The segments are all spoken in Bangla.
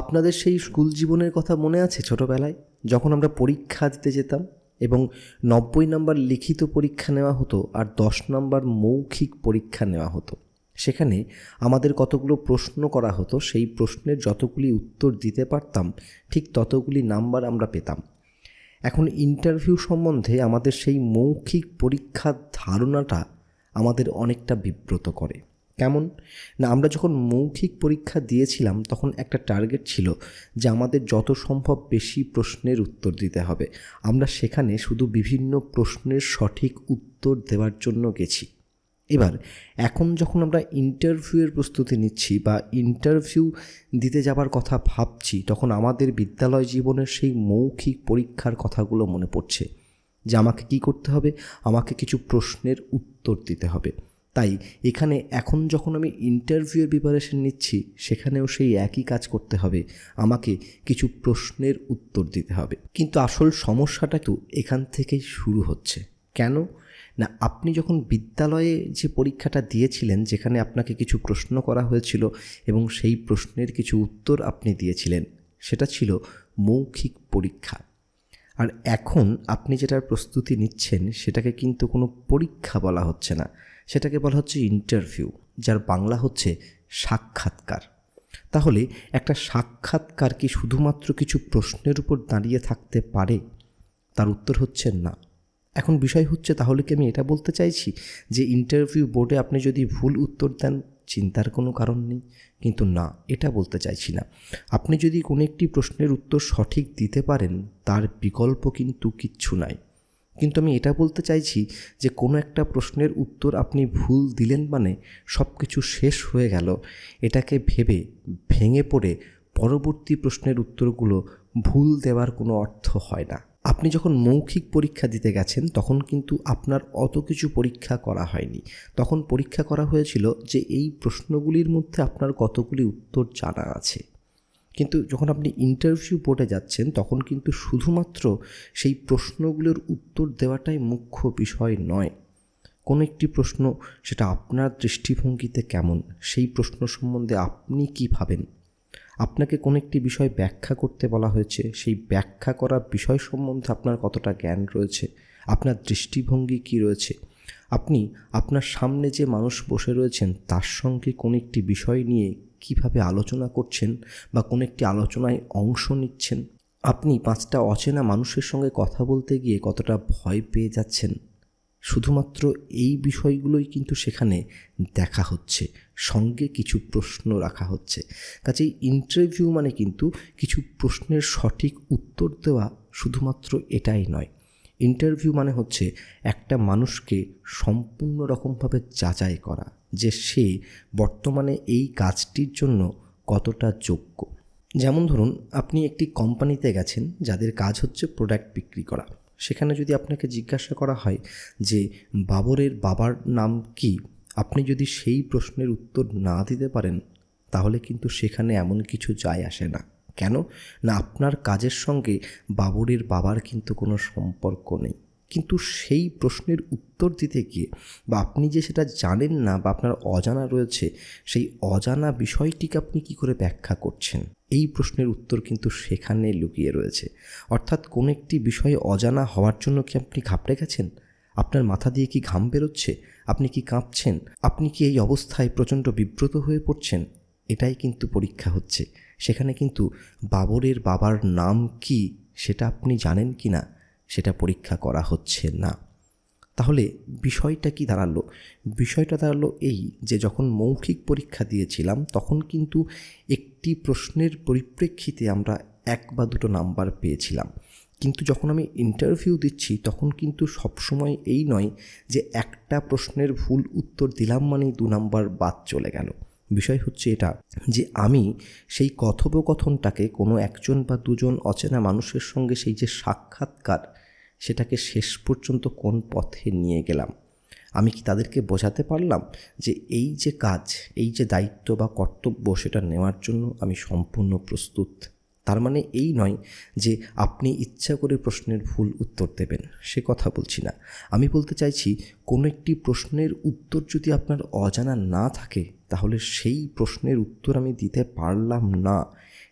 আপনাদের সেই স্কুল জীবনের কথা মনে আছে ছোটবেলায়? যখন আমরা পরীক্ষা দিতে যেতাম এবং নব্বই নম্বর লিখিত পরীক্ষা নেওয়া হতো আর দশ নম্বর মৌখিক পরীক্ষা নেওয়া হতো। সেখানে আমাদের কতগুলো প্রশ্ন করা হতো, সেই প্রশ্নের যতগুলি উত্তর দিতে পারতাম, ঠিক ততগুলি নাম্বার আমরা পেতাম। এখন ইন্টারভিউ সম্বন্ধে আমাদের সেই মৌখিক পরীক্ষার ধারণাটা আমাদের অনেকটা বিব্রত করে। কেমন? না, আমরা যখন মৌখিক পরীক্ষা দিয়েছিলাম, তখন একটা টার্গেট ছিল যে আমাদের যত সম্ভব বেশি প্রশ্নের উত্তর দিতে হবে। আমরা সেখানে শুধু বিভিন্ন প্রশ্নের সঠিক উত্তর দেওয়ার জন্য গেছি। এবার, এখন যখন আমরা ইন্টারভিউয়ের প্রস্তুতি নিচ্ছি বা ইন্টারভিউ দিতে যাবার কথা ভাবছি, তখন আমাদের বিদ্যালয় জীবনের সেই মৌখিক পরীক্ষার কথাগুলো মনে পড়ছে যে আমাকে কি করতে হবে? আমাকে কিছু প্রশ্নের উত্তর দিতে হবে। তাই এখানে এখন যখন আমি ইন্টারভিউয়ের প্রিপারেশন নিচ্ছি, সেখানেও সেই একই কাজ করতে হবে। আমাকে কিছু প্রশ্নের উত্তর দিতে হবে। কিন্তু আসল সমস্যাটা তো এখান থেকেই শুরু হচ্ছে। কেন? না, আপনি যখন বিদ্যালয়ে যে পরীক্ষাটা দিয়েছিলেন, যেখানে আপনাকে কিছু প্রশ্ন করা হয়েছিল এবং সেই প্রশ্নের কিছু উত্তর আপনি দিয়েছিলেন, সেটা ছিল মৌখিক পরীক্ষা। আর এখন আপনি যেটার প্রস্তুতি নিচ্ছেন, সেটাকে কিন্তু কোনো পরীক্ষা বলা হচ্ছে না। সেটাকে বলা হচ্ছে ইন্টারভিউ যার বাংলা হচ্ছে সাক্ষাৎকার। তাহলে একটা সাক্ষাৎকার কি শুধুমাত্র কিছু প্রশ্নের উপর দাঁড়িয়ে থাকতে পারে? তার উত্তর হচ্ছে না। এখন বিষয় হচ্ছে, তাহলে কি আমি এটা বলতে চাইছি? যে ইন্টারভিউ বোর্ডে আপনি যদি ভুল উত্তর দেন চিন্তার কোনো কারণ নেই। কিন্তু না, এটা বলতে চাইছি না আপনি যদি কোনো একটি প্রশ্নের উত্তর সঠিক দিতে পারেন, তার বিকল্প কিন্তু কিচ্ছু নাই। কিন্তু আমি এটা বলতে চাইছি যে, কোনো একটা প্রশ্নের উত্তর আপনি ভুল দিলেন মানে সব কিছু শেষ হয়ে গেল। এটাকে ভেবে ভেঙে পড়ে পরবর্তী প্রশ্নের উত্তরগুলো ভুল দেওয়ার কোনো অর্থ হয় না। আপনি যখন মৌখিক পরীক্ষা দিতে গেছেন, তখন কিন্তু আপনার অত কিছু পরীক্ষা করা হয়নি। তখন পরীক্ষা করা হয়েছিল যে এই প্রশ্নগুলির মধ্যে আপনার কতগুলি উত্তর জানা আছে। কিন্তু যখন আপনি ইন্টারভিউ বোর্ডে যাচ্ছেন, তখন কিন্তু শুধুমাত্র সেই প্রশ্নগুলোর উত্তর দেওয়াটাই মুখ্য বিষয় নয়। কোনো একটি প্রশ্ন, সেটা আপনার দৃষ্টিভঙ্গিতে কেমন? সেই প্রশ্ন সম্বন্ধে আপনি কী ভাবেন? আপনাকে কোনো একটি বিষয় ব্যাখ্যা করতে বলা হয়েছে? সেই ব্যাখ্যা করা বিষয় সম্বন্ধে আপনার কতটা জ্ঞান রয়েছে? আপনার দৃষ্টিভঙ্গি কী রয়েছে? আপনি আপনার সামনে যে মানুষ বসে রয়েছেন, তার সঙ্গে কোনো একটি বিষয় নিয়ে কীভাবে আলোচনা করছেন বা কোনো একটি আলোচনায় অংশ নিচ্ছেন? আপনি পাঁচটা অচেনা মানুষের সঙ্গে কথা বলতে গিয়ে কতটা ভয় পেয়ে যাচ্ছেন? শুধুমাত্র এই বিষয়গুলোই কিন্তু সেখানে দেখা হচ্ছে, সঙ্গে কিছু প্রশ্ন রাখা হচ্ছে। কাজেই ইন্টারভিউ মানে কিন্তু কিছু প্রশ্নের সঠিক উত্তর দেওয়া শুধুমাত্র এটাই নয়। ইন্টারভিউ মানে হচ্ছে একটা মানুষকে সম্পূর্ণ রকমভাবে যাচাই করা, যে সে বর্তমানে এই কাজটির জন্য কতটা যোগ্য। যেমন ধরুন, আপনি একটি কোম্পানিতে গেছেন, যাদের কাজ হচ্ছে প্রোডাক্ট বিক্রি করা। সেখানে যদি আপনাকে জিজ্ঞাসা করা হয় যে, বাবরের বাবার নাম কি? আপনি যদি সেই প্রশ্নের উত্তর না দিতে পারেন, তাহলে কিন্তু সেখানে এমন কিছু যায় আসে না। কেন? না, আপনার কাজের সঙ্গে বাবরের বাবার কিন্তু কোনো সম্পর্ক নেই। কিন্তু সেই প্রশ্নের উত্তর দিতে গিয়ে বা আপনি যে সেটা জানেন না বা আপনার অজানা রয়েছে, সেই অজানা বিষয়টিকে আপনি কি করে ব্যাখ্যা করছেন? এই প্রশ্নের উত্তর কিন্তু সেখানে লুকিয়ে রয়েছে। অর্থাৎ কোনো একটি বিষয়ে অজানা হওয়ার জন্য কি আপনি ঘাবড়ে গেছেন? আপনার মাথা দিয়ে কি ঘাম বেরোচ্ছে? আপনি কি কাঁপছেন? আপনি কি এই অবস্থায় প্রচণ্ড বিব্রত হয়ে পড়ছেন? এটাই কিন্তু পরীক্ষা হচ্ছে। সেখানে কিন্তু বাবরের বাবার নাম কি সেটা আপনি জানেন কি না সেটা পরীক্ষা করা হচ্ছে না। তাহলে বিষয়টা কি দাঁড়াল? বিষয়টা দাঁড়াল এই যে যখন মৌখিক পরীক্ষা দিয়েছিলাম, তখন কিন্তু একটি প্রশ্নের পরিপ্রেক্ষিতে আমরা এক বা দুটো নাম্বার পেয়েছিলাম। কিন্তু যখন আমি ইন্টারভিউ দিচ্ছি, তখন কিন্তু সবসময় এই নয় যে একটা প্রশ্নের ভুল উত্তর দিলাম মানেই দু নাম্বার বাদ চলে গেল। বিষয় হচ্ছে এটা যে আমি সেই কথোপকথনটাকে কোনো একজন বা দুজন অচেনা মানুষের সঙ্গে সেই যে সাক্ষাৎকার সেটাকে শেষ পর্যন্ত কোন পথে নিয়ে গেলাম? আমি কি তাদেরকে বোঝাতে পারলাম যে এই যে কাজ, এই যে দায়িত্ব বা কর্তব্য সেটা নেওয়ার জন্য আমি সম্পূর্ণ প্রস্তুত? তার মানে এই নয় যে আপনি ইচ্ছা করে প্রশ্নের ভুল উত্তর দেবেন, সে কথা বলছি না। আমি বলতে চাইছি, কোনো একটি প্রশ্নের উত্তর যদি আপনার অজানা না থাকে, তাহলে সেই প্রশ্নের উত্তর আমি দিতে পারলাম না।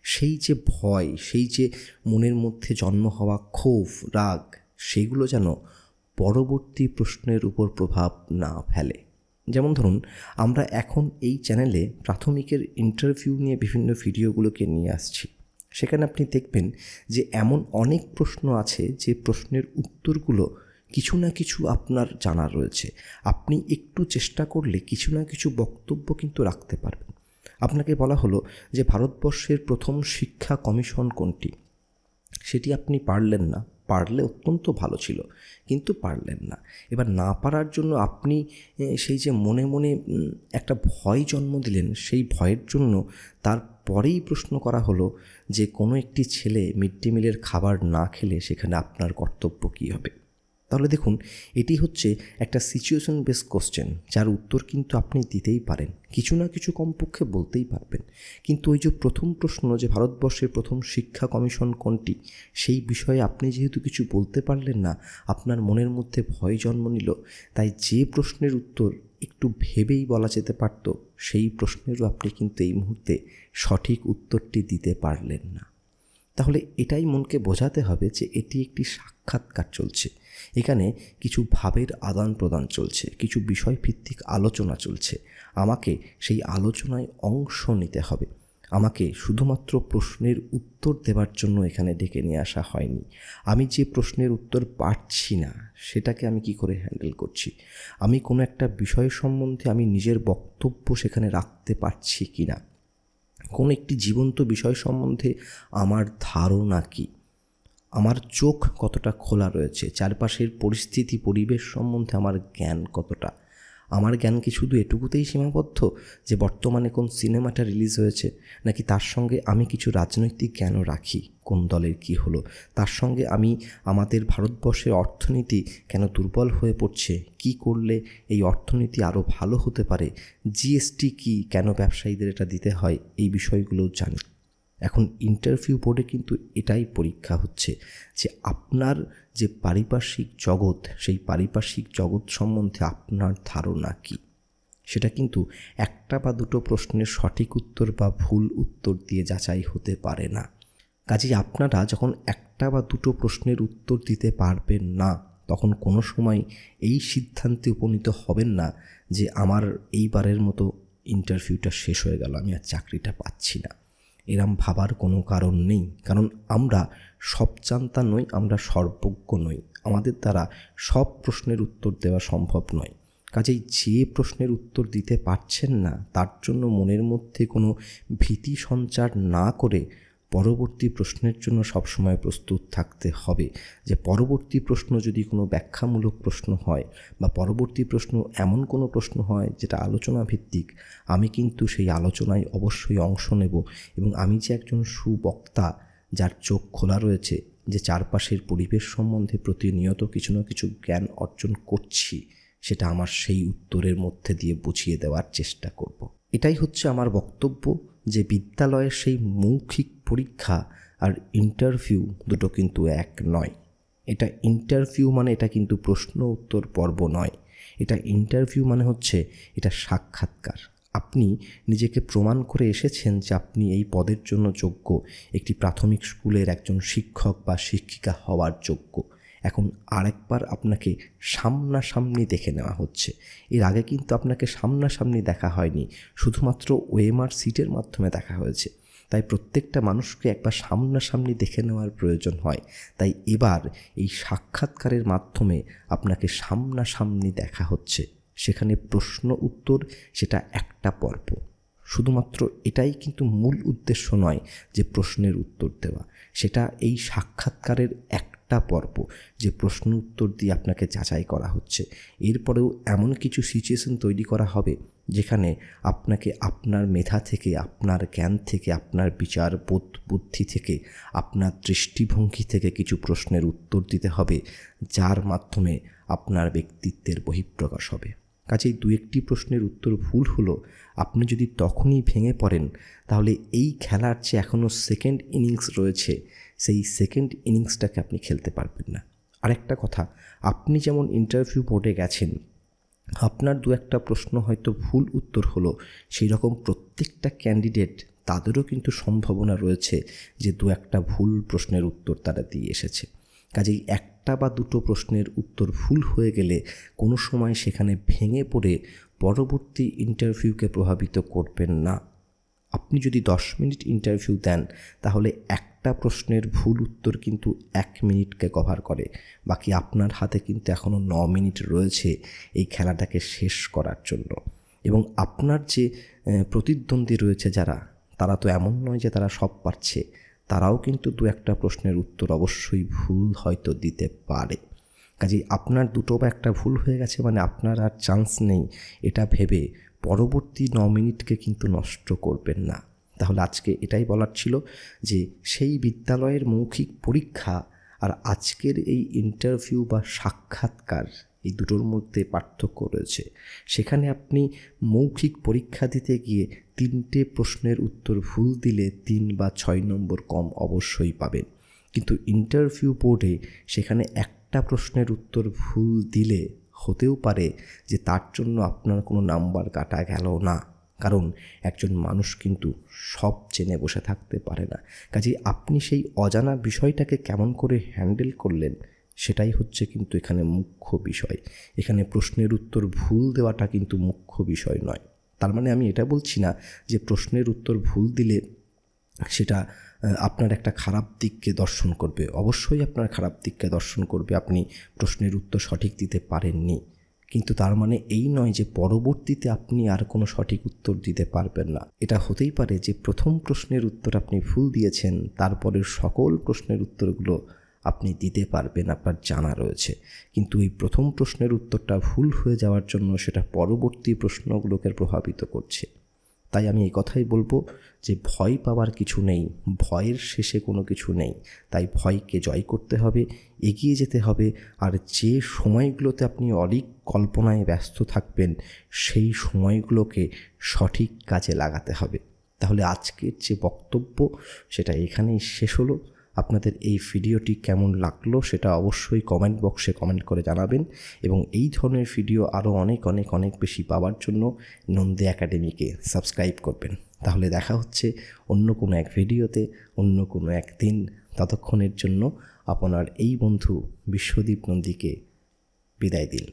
সেই যে ভয়, সেই যে মনের মধ্যে জন্ম হওয়া ক্ষোভ, রাগ সেগুলো যেন পরবর্তী প্রশ্নের উপর প্রভাব না ফেলে। যেমন ধরুন, আমরা এখন এই চ্যানেলে প্রাথমিকের ইন্টারভিউ নিয়ে বিভিন্ন ভিডিওগুলোকে নিয়ে আসছি। সেখানে আপনি দেখবেন যে এমন অনেক প্রশ্ন আছে যে প্রশ্নের উত্তরগুলো কিছু না কিছু আপনার জানা রয়েছে। আপনি একটু চেষ্টা করলে কিছু না কিছু বক্তব্য কিন্তু রাখতে পারবেন। আপনাকে বলা হলো যে ভারতবর্ষের প্রথম শিক্ষা কমিশন কোনটি? সেটি আপনি পারলেন না। পারলে অত্যন্ত ভালো ছিল, কিন্তু পারলেন না। এবার না পারার জন্য আপনি সেই যে মনে মনে একটা ভয় জন্ম দিলেন, সেই ভয়ের জন্য তার পরেই প্রশ্ন করা হলো যে কোনো একটি ছেলে মিড ডে মিলের খাবার না খেলে সেখানে আপনার কর্তব্য কী হবে? তাহলে দেখুন, এটি হচ্ছে একটা সিচুয়েশন বেস কোশ্চেন যার উত্তর কিন্তু আপনি দিতেই পারেন। কিছু না কিছু কমপক্ষে বলতেই পারবেন। কিন্তু ওই যে প্রথম প্রশ্ন যে ভারতবর্ষের প্রথম শিক্ষা কমিশন কোনটি, সেই বিষয়ে আপনি যেহেতু কিছু বলতে পারলেন না, আপনার মনের মধ্যে ভয় জন্ম নিল। তাই যে প্রশ্নের উত্তর একটু ভেবেই বলা যেতে পারত, সেই প্রশ্নেরও আপনি কিন্তু এই মুহূর্তে সঠিক উত্তরটি দিতে পারলেন না। তাহলে এটাই মনকে বোঝাতে হবে যে এটি একটি সাক্ষাৎকার চলছে। এখানে কিছু ভাবের আদান প্রদান চলছে, কিছু বিষয়ভিত্তিক আলোচনা চলছে। আমাকে সেই আলোচনায় অংশ নিতে হবে। আমাকে শুধুমাত্র প্রশ্নের উত্তর দেওয়ার জন্য এখানে ডেকে নিয়ে আসা হয়নি। আমি যে প্রশ্নের উত্তর পাচ্ছি না, সেটাকে আমি কি করে হ্যান্ডেল করছি? আমি কোনো একটা বিষয় সম্বন্ধে আমি নিজের বক্তব্য সেখানে রাখতে পারছি কি না কোনো একটি জীবন্ত বিষয় সম্বন্ধে আমার ধারণা কী? আমার চোখ কতটা খোলা রয়েছে? চারপাশের পরিস্থিতি, পরিবেশ সম্বন্ধে আমার জ্ঞান কতটা? আমার জ্ঞান কি শুধু এটুকুতেই সীমাবদ্ধ যে বর্তমানে কোন সিনেমাটা রিলিজ হয়েছে, নাকি তার সঙ্গে আমি কিছু রাজনৈতিক জ্ঞানও রাখি? কোন দলের কি হলো? তার সঙ্গে আমি আমাদের ভারতবর্ষের অর্থনীতি কেন দুর্বল হয়ে পড়ছে? কি করলে এই অর্থনীতি আরও ভালো হতে পারে? জিএসটি কি কেন ব্যবসায়ীদের এটা দিতে হয়? এই বিষয়গুলোও জানি। এখন ইন্টারভিউ বোর্ডে কিন্তু এটাই পরীক্ষা হচ্ছে যে আপনার যে পারিপার্শ্বিক জগৎ, সেই পারিপার্শ্বিক জগৎ সম্বন্ধে আপনার ধারণা কী? সেটা কিন্তু একটা বা দুটো প্রশ্নের সঠিক উত্তর বা ভুল উত্তর দিয়ে যাচাই হতে পারে না। কাজেই আপনারা যখন একটা বা দুটো প্রশ্নের উত্তর দিতে পারবেন না, তখন কোনো সময় এই সিদ্ধান্তে উপনীত হবেন না যে আমার এইবারের মতো ইন্টারভিউটা শেষ হয়ে গেল, আমি আর চাকরিটা পাচ্ছি না। এরম ভাবার কোনো কারণ নেই। কারণ আমরা সব জানতা নই, আমরা সর্বজ্ঞ নই। আমাদের দ্বারা সব প্রশ্নের উত্তর দেওয়া সম্ভব নয়। কাজেই যে প্রশ্নের উত্তর দিতে পারছেন না, তার জন্য মনের মধ্যে কোনো ভীতি সঞ্চার না করে পরবর্তী প্রশ্নের জন্য সবসময় প্রস্তুত থাকতে হবে যে পরবর্তী প্রশ্ন যদি কোনো ব্যাখ্যামূলক প্রশ্ন হয় বা পরবর্তী প্রশ্ন এমন কোনো প্রশ্ন হয় যেটা আলোচনা ভিত্তিক আমি কিন্তু সেই আলোচনায় অবশ্যই অংশ নেব এবং আমি যে একজন সুবক্তা যার চোখ খোলা রয়েছে, যে চারপাশের পরিবেশ সম্বন্ধে প্রতিনিয়ত কিছু না কিছু জ্ঞান অর্জন করছি, সেটা আমার সেই উত্তরের মধ্যে দিয়ে বুঝিয়ে দেওয়ার চেষ্টা করব। এটাই হচ্ছে আমার বক্তব্য। যে বিদ্যালয়ের সেই মৌখিক পরীক্ষা আর ইন্টারভিউ দুটো কিন্তু এক নয়। এটা ইন্টারভিউ মানে এটা কিন্তু প্রশ্ন উত্তর পর্ব নয়। এটা ইন্টারভিউ মানে হচ্ছে এটা সাক্ষাৎকার। আপনি নিজেকে প্রমাণ করে এসেছেন যে আপনি এই পদের জন্য যোগ্য। একটি প্রাথমিক স্কুলের একজন শিক্ষক বা শিক্ষিকা হওয়ার যোগ্য। এখন আরেকবার আপনাকে সামনাসামনি দেখে নেওয়া হচ্ছে। এর আগে কিন্তু আপনাকে সামনাসামনি দেখা হয়নি, শুধুমাত্র ওএমআর সিটের মাধ্যমে দেখা হয়েছে। তাই প্রত্যেকটা মানুষকে একবার সামনাসামনি দেখে নেওয়ার প্রয়োজন হয়। তাই এবার এই সাক্ষাৎকারের মাধ্যমে আপনাকে সামনাসামনি দেখা হচ্ছে। সেখানে প্রশ্ন উত্তর, সেটা একটা পর্ব। শুধুমাত্র এটাই কিন্তু মূল উদ্দেশ্য নয় যে প্রশ্নের উত্তর দেওয়া। সেটা এই সাক্ষাৎকারের এক একটা পর্ব যে প্রশ্ন উত্তর দিয়ে আপনাকে যাচাই করা হচ্ছে। এরপরেও এমন কিছু সিচুয়েশন তৈরি করা হবে যেখানে আপনাকে আপনার মেধা থেকে, আপনার জ্ঞান থেকে, আপনার বিচার বোধ, বুদ্ধি থেকে, আপনার দৃষ্টিভঙ্গি থেকে কিছু প্রশ্নের উত্তর দিতে হবে, যার মাধ্যমে আপনার ব্যক্তিত্বের বহিঃপ্রকাশ হবে। কাজেই দু একটি প্রশ্নের উত্তর ভুল হলো, আপনি যদি তখনই ভেঙে পড়েন, তাহলে এই খেলার যে এখনও সেকেন্ড ইনিংস রয়েছে। সেই সেকেন্ড ইনিংসটাকে আপনি খেলতে পারবেন না। আরেকটা কথা, আপনি যেমন ইন্টারভিউ বোর্ডে গেছেন, আপনার দু একটা প্রশ্ন হয়তো ভুল উত্তর হলো, সেই রকম প্রত্যেকটা ক্যান্ডিডেট তাদেরও কিন্তু সম্ভাবনা রয়েছে যে দু একটা ভুল প্রশ্নের উত্তর তারা দিয়ে এসেছে। কাজেই একটা বা দুটো প্রশ্নের উত্তর ভুল হয়ে গেলে কোনো সময় সেখানে ভেঙে পড়ে পরবর্তী ইন্টারভিউকে প্রভাবিত করবেন না। আপনি যদি দশ মিনিট ইন্টারভিউ দেন, তাহলে একটা প্রশ্নের ভুল উত্তর কিন্তু এক মিনিটকে কভার করে। বাকি আপনার হাতে কিন্তু এখনও ন মিনিট রয়েছে এই খেলাটাকে শেষ করার জন্য। এবং আপনার যে প্রতিদ্বন্দ্বী রয়েছে যারা, তারা তো এমন নয় যে তারা সব পারছে। তারাও কিন্তু দু একটা প্রশ্নের উত্তর অবশ্যই ভুল হয়তো দিতে পারে। কাজেই আপনার দুটো বা একটা ভুল হয়ে গেছে মানে আপনার আর চান্স নেই। এটা ভেবে পরবর্তী ন মিনিটকে কিন্তু নষ্ট করবেন না। তাহলে আজকে এটাই বলার ছিল যে সেই বিদ্যালয়ের মৌখিক পরীক্ষা আর আজকের এই ইন্টারভিউ বা সাক্ষাৎকার এই দুটোর মধ্যে পার্থক্য রয়েছে। সেখানে আপনি মৌখিক পরীক্ষা দিতে গিয়ে তিনটে প্রশ্নের উত্তর ভুল দিলে তিন বা ছয় নম্বর কম অবশ্যই পাবেন। কিন্তু ইন্টারভিউ বোর্ডে সেখানে একটা প্রশ্নের উত্তর ভুল দিলে হতেও পারে যে তার জন্য আপনার কোনো নাম্বার কাটা গেল না। কারণ একজন মানুষ কিন্তু সব জেনে বসে থাকতে পারে না। কাজেই আপনি সেই অজানা বিষয়টাকে কেমন করে হ্যান্ডেল করলেন, সেটাই হচ্ছে কিন্তু এখানে মুখ্য বিষয়। এখানে প্রশ্নের উত্তর ভুল দেওয়াটা কিন্তু মুখ্য বিষয় নয়। তার মানে আমি এটা বলছি না যে প্রশ্নের উত্তর ভুল দিলে সেটা আপনার একটা খারাপ দিককে দর্শন করবে। অবশ্যই আপনার খারাপ দিককে দর্শন করবে। আপনি প্রশ্নের উত্তর সঠিক দিতে পারেননি। কিন্তু তার মানে এই নয় যে পরবর্তীতে আপনি আর কোনো সঠিক উত্তর দিতে পারবেন না। এটা হতেই পারে যে প্রথম প্রশ্নের উত্তর আপনি ভুল দিয়েছেন, তারপরের সকল প্রশ্নের উত্তরগুলো আপনি দিতে পারবেন, আপনার জানা রয়েছে। কিন্তু এই প্রথম প্রশ্নের উত্তরটা ভুল হয়ে যাওয়ার জন্য সেটা পরবর্তী প্রশ্নগুলোকে প্রভাবিত করছে। তাই আমি এই কথাই বলব যে ভয় পাওয়ার কিছু নেই, ভয়ের শেষে কোনো কিছু নেই। তাই ভয়কে জয় করতে হবে, এগিয়ে যেতে হবে, আর যে সময়গুলোতে আপনি অলিক কল্পনায় ব্যস্ত থাকবেন, সেই সময়গুলোকে সঠিক কাজে লাগাতে হবে। তাহলে আজকের যে বক্তব্য, সেটা এখানেই শেষ হলো। আপনাদের এই ভিডিওটি কেমন লাগল সেটা অবশ্যই কমেন্ট বক্সে কমেন্ট করে জানাবেন এবং এই ধরনের ভিডিও আরও অনেক অনেক অনেক বেশি পাওয়ার জন্য নন্দী একাডেমিকে সাবস্ক্রাইব করবেন। তাহলে দেখা হচ্ছে অন্য কোনো এক ভিডিওতে, অন্য কোনো এক দিন। ততক্ষণের জন্য আপনার এই বন্ধু বিশ্বদীপ নন্দীকে বিদায় দিন।